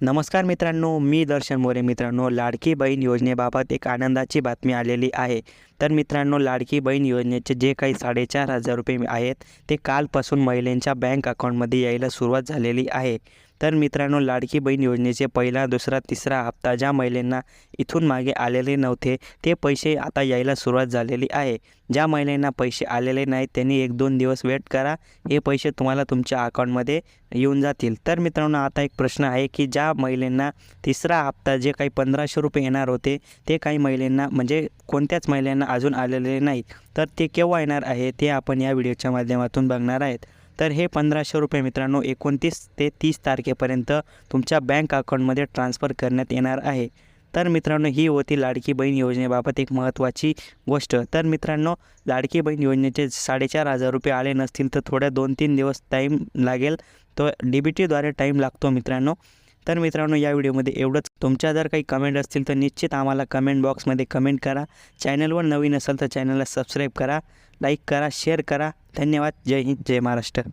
नमस्कार मित्रांनो मी दर्शन मोरे. मित्रांनो लाडकी बहीण योजनेबाबत एक आनंदाची बातमी आलेली आहे. तर मित्रांनो लाडकी बहीण योजनेचे जे काही साडेचार हजार रुपये आहेत ते कालपासून महिलांच्या बँक अकाउंटमध्ये यायला सुरुवात झालेली आहे. तर मित्रांनो लाडकी बहीण योजनेचे पहिला दुसरा तिसरा हप्ता ज्या महिलांना इथून मागे आलेले नव्हते ते पैसे आता यायला सुरुवात झालेली आहे. ज्या महिलांना पैसे आलेले नाहीत त्यांनी एक दोन दिवस वेट करा. हे पैसे तुम्हाला तुमच्या अकाउंटमध्ये येऊन जातील. तर मित्रांनो आता एक प्रश्न आहे की ज्या महिलांना तिसरा हप्ता जे काही पंधराशे रुपये येणार होते ते काही महिलांना म्हणजे कोणत्याच महिलांना अजून आलेले नाहीत. तर ते केव्हा येणार आहे ते आपण या व्हिडिओच्या माध्यमातून बघणार आहेत. तर हे पंधराशे रुपये मित्रांनो एकोणतीस ते तीस तारखेपर्यंत तुमच्या बँक अकाउंटमध्ये ट्रान्स्फर करण्यात येणार आहे. तर मित्रांनो ही होती लाडकी बहीण योजनेबाबत एक महत्त्वाची गोष्ट. तर मित्रांनो लाडकी बहीण योजनेचे साडेचार हजार रुपये आले नसतील तर थोड्या दोन तीन दिवस टाईम लागेल. तो डी बी टीद्वारे टाईम लागतो मित्रांनो. तर मित्रांनो या व्हिडिओमध्ये एवढंच. तुमच्या जर काही कमेंट असतील तर निश्चित आम्हाला कमेंट बॉक्समध्ये कमेंट करा. चॅनलवर नवीन असेल तर चॅनलला सबस्क्राईब करा लाईक करा शेअर करा. धन्यवाद. जय हिंद जय महाराष्ट्र.